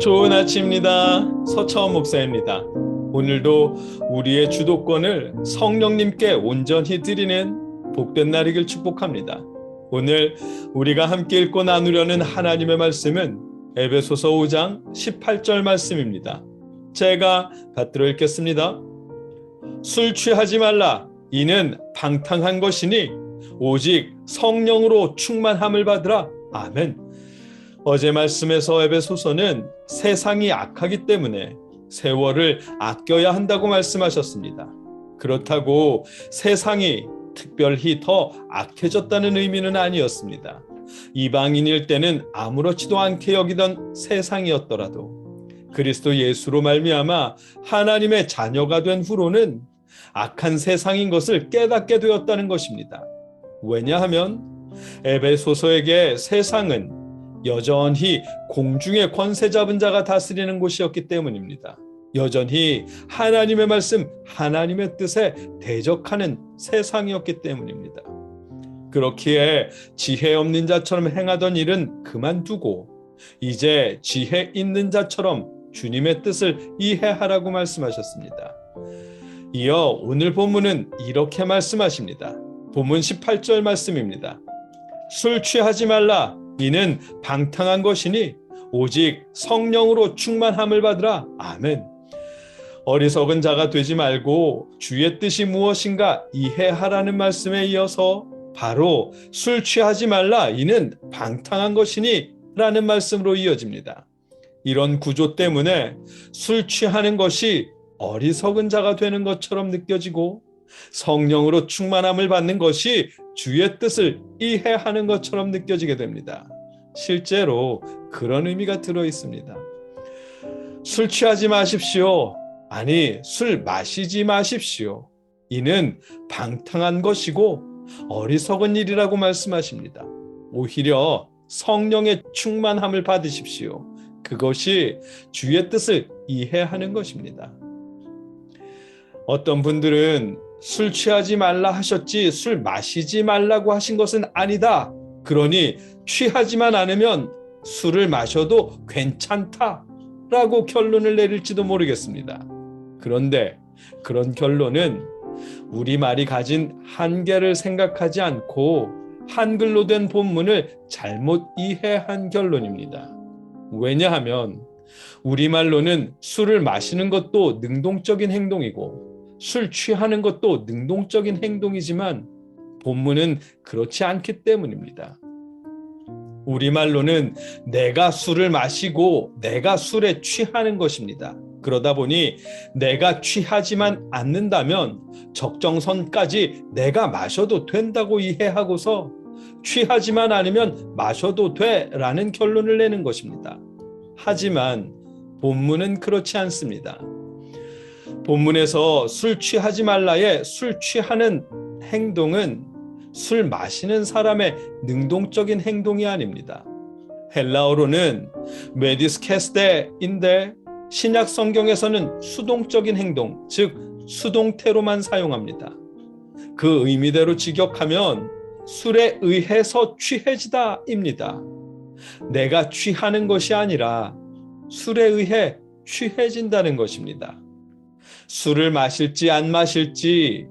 좋은 아침입니다. 서차원 목사입니다. 오늘도 우리의 주도권을 성령님께 온전히 드리는 복된 날이길 축복합니다. 오늘 우리가 함께 읽고 나누려는 하나님의 말씀은 에베소서 5장 18절 말씀입니다. 제가 받들어 읽겠습니다. 술 취하지 말라. 이는 방탕한 것이니 오직 성령으로 충만함을 받으라. 아멘. 어제 말씀에서 에베소서는 세상이 악하기 때문에 세월을 아껴야 한다고 말씀하셨습니다. 그렇다고 세상이 특별히 더 악해졌다는 의미는 아니었습니다. 이방인일 때는 아무렇지도 않게 여기던 세상이었더라도 그리스도 예수로 말미암아 하나님의 자녀가 된 후로는 악한 세상인 것을 깨닫게 되었다는 것입니다. 왜냐하면 에베소서에게 세상은 여전히 공중의 권세 잡은 자가 다스리는 곳이었기 때문입니다. 여전히 하나님의 말씀, 하나님의 뜻에 대적하는 세상이었기 때문입니다. 그렇기에 지혜 없는 자처럼 행하던 일은 그만두고 이제 지혜 있는 자처럼 주님의 뜻을 이해하라고 말씀하셨습니다. 이어 오늘 본문은 이렇게 말씀하십니다. 본문 18절 말씀입니다. 술 취하지 말라. 이는 방탕한 것이니 오직 성령으로 충만함을 받으라. 아멘. 어리석은 자가 되지 말고 주의 뜻이 무엇인가 이해하라는 말씀에 이어서 바로 술 취하지 말라. 이는 방탕한 것이니 라는 말씀으로 이어집니다. 이런 구조 때문에 술 취하는 것이 어리석은 자가 되는 것처럼 느껴지고 성령으로 충만함을 받는 것이 주의 뜻을 이해하는 것처럼 느껴지게 됩니다. 실제로 그런 의미가 들어 있습니다. 술 취하지 마십시오. 아니, 술 마시지 마십시오. 이는 방탕한 것이고 어리석은 일이라고 말씀하십니다. 오히려 성령의 충만함을 받으십시오. 그것이 주의 뜻을 이해하는 것입니다. 어떤 분들은 술 취하지 말라 하셨지 술 마시지 말라고 하신 것은 아니다. 그러니 취하지만 않으면 술을 마셔도 괜찮다 라고 결론을 내릴지도 모르겠습니다. 그런데 그런 결론은 우리말이 가진 한계를 생각하지 않고 한글로 된 본문을 잘못 이해한 결론입니다. 왜냐하면 우리말로는 술을 마시는 것도 능동적인 행동이고 술 취하는 것도 능동적인 행동이지만 본문은 그렇지 않기 때문입니다. 우리말로는 내가 술을 마시고 내가 술에 취하는 것입니다. 그러다 보니 내가 취하지만 않는다면 적정선까지 내가 마셔도 된다고 이해하고서 취하지만 않으면 마셔도 돼 라는 결론을 내는 것입니다. 하지만 본문은 그렇지 않습니다. 본문에서 술 취하지 말라의 술 취하는 행동은 술 마시는 사람의 능동적인 행동이 아닙니다. 헬라어로는 메디스케스데인데 신약 성경에서는 수동적인 행동, 즉 수동태로만 사용합니다. 그 의미대로 직역하면 술에 의해서 취해지다입니다. 내가 취하는 것이 아니라 술에 의해 취해진다는 것입니다. 술을 마실지 안 마실지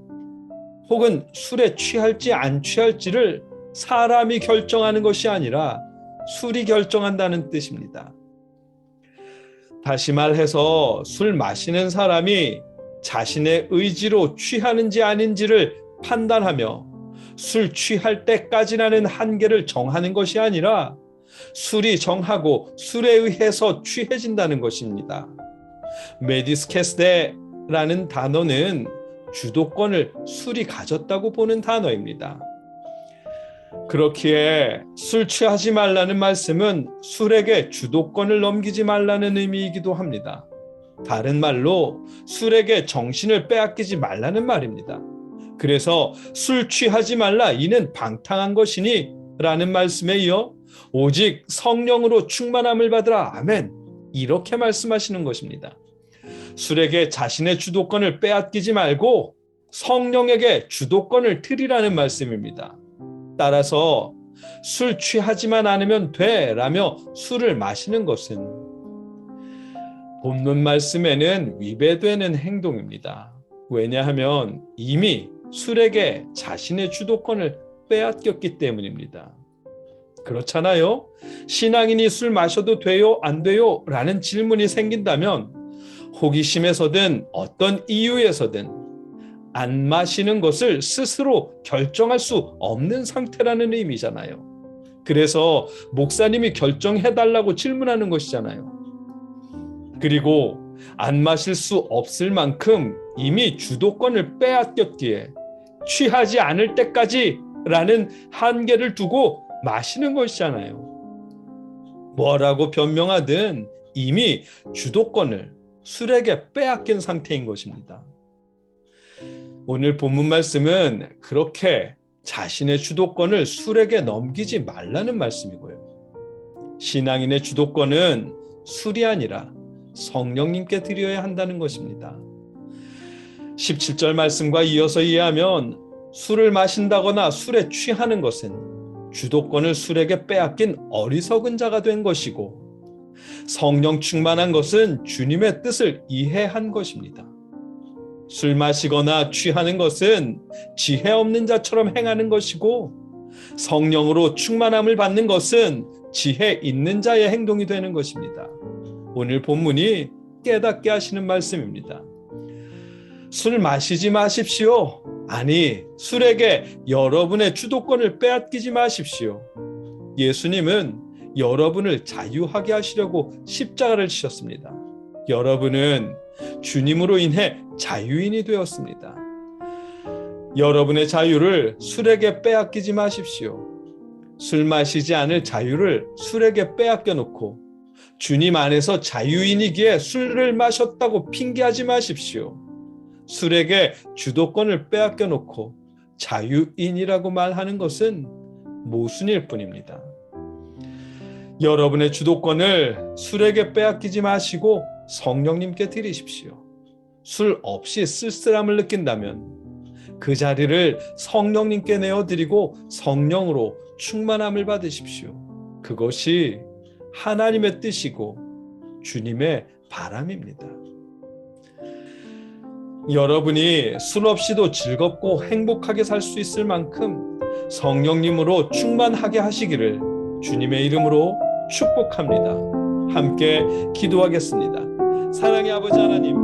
혹은 술에 취할지 안 취할지를 사람이 결정하는 것이 아니라 술이 결정한다는 뜻입니다. 다시 말해서 술 마시는 사람이 자신의 의지로 취하는지 아닌지를 판단하며 술 취할 때까지라는 한계를 정하는 것이 아니라 술이 정하고 술에 의해서 취해진다는 것입니다. 메디스케스데 라는 단어는 주도권을 술이 가졌다고 보는 단어입니다. 그렇기에 술 취하지 말라는 말씀은 술에게 주도권을 넘기지 말라는 의미이기도 합니다. 다른 말로 술에게 정신을 빼앗기지 말라는 말입니다. 그래서 술 취하지 말라 이는 방탕한 것이니 라는 말씀에 이어 오직 성령으로 충만함을 받으라 아멘 이렇게 말씀하시는 것입니다. 술에게 자신의 주도권을 빼앗기지 말고 성령에게 주도권을 드리라는 말씀입니다. 따라서 술 취하지만 않으면 돼 라며 술을 마시는 것은 본문 말씀에는 위배되는 행동입니다. 왜냐하면 이미 술에게 자신의 주도권을 빼앗겼기 때문입니다. 그렇잖아요. 신앙인이 술 마셔도 돼요? 안 돼요? 라는 질문이 생긴다면 호기심에서든 어떤 이유에서든 안 마시는 것을 스스로 결정할 수 없는 상태라는 의미잖아요. 그래서 목사님이 결정해 달라고 질문하는 것이잖아요. 그리고 안 마실 수 없을 만큼 이미 주도권을 빼앗겼기에 취하지 않을 때까지 라는 한계를 두고 마시는 것이잖아요. 뭐라고 변명하든 이미 주도권을 술에게 빼앗긴 상태인 것입니다. 오늘 본문 말씀은 그렇게 자신의 주도권을 술에게 넘기지 말라는 말씀이고요. 신앙인의 주도권은 술이 아니라 성령님께 드려야 한다는 것입니다. 17절 말씀과 이어서 이해하면 술을 마신다거나 술에 취하는 것은 주도권을 술에게 빼앗긴 어리석은 자가 된 것이고 성령 충만한 것은 주님의 뜻을 이해한 것입니다. 술 마시거나 취하는 것은 지혜 없는 자처럼 행하는 것이고 성령으로 충만함을 받는 것은 지혜 있는 자의 행동이 되는 것입니다. 오늘 본문이 깨닫게 하시는 말씀입니다. 술 마시지 마십시오. 아니, 술에게 여러분의 주도권을 빼앗기지 마십시오. 예수님은 여러분을 자유하게 하시려고 십자가를 지셨습니다. 여러분은 주님으로 인해 자유인이 되었습니다. 여러분의 자유를 술에게 빼앗기지 마십시오. 술 마시지 않을 자유를 술에게 빼앗겨 놓고 주님 안에서 자유인이기에 술을 마셨다고 핑계하지 마십시오. 술에게 주도권을 빼앗겨 놓고 자유인이라고 말하는 것은 모순일 뿐입니다. 여러분의 주도권을 술에게 빼앗기지 마시고 성령님께 드리십시오. 술 없이 쓸쓸함을 느낀다면 그 자리를 성령님께 내어드리고 성령으로 충만함을 받으십시오. 그것이 하나님의 뜻이고 주님의 바람입니다. 여러분이 술 없이도 즐겁고 행복하게 살 수 있을 만큼 성령님으로 충만하게 하시기를 주님의 이름으로 축복합니다. 함께 기도하겠습니다. 사랑의 아버지 하나님,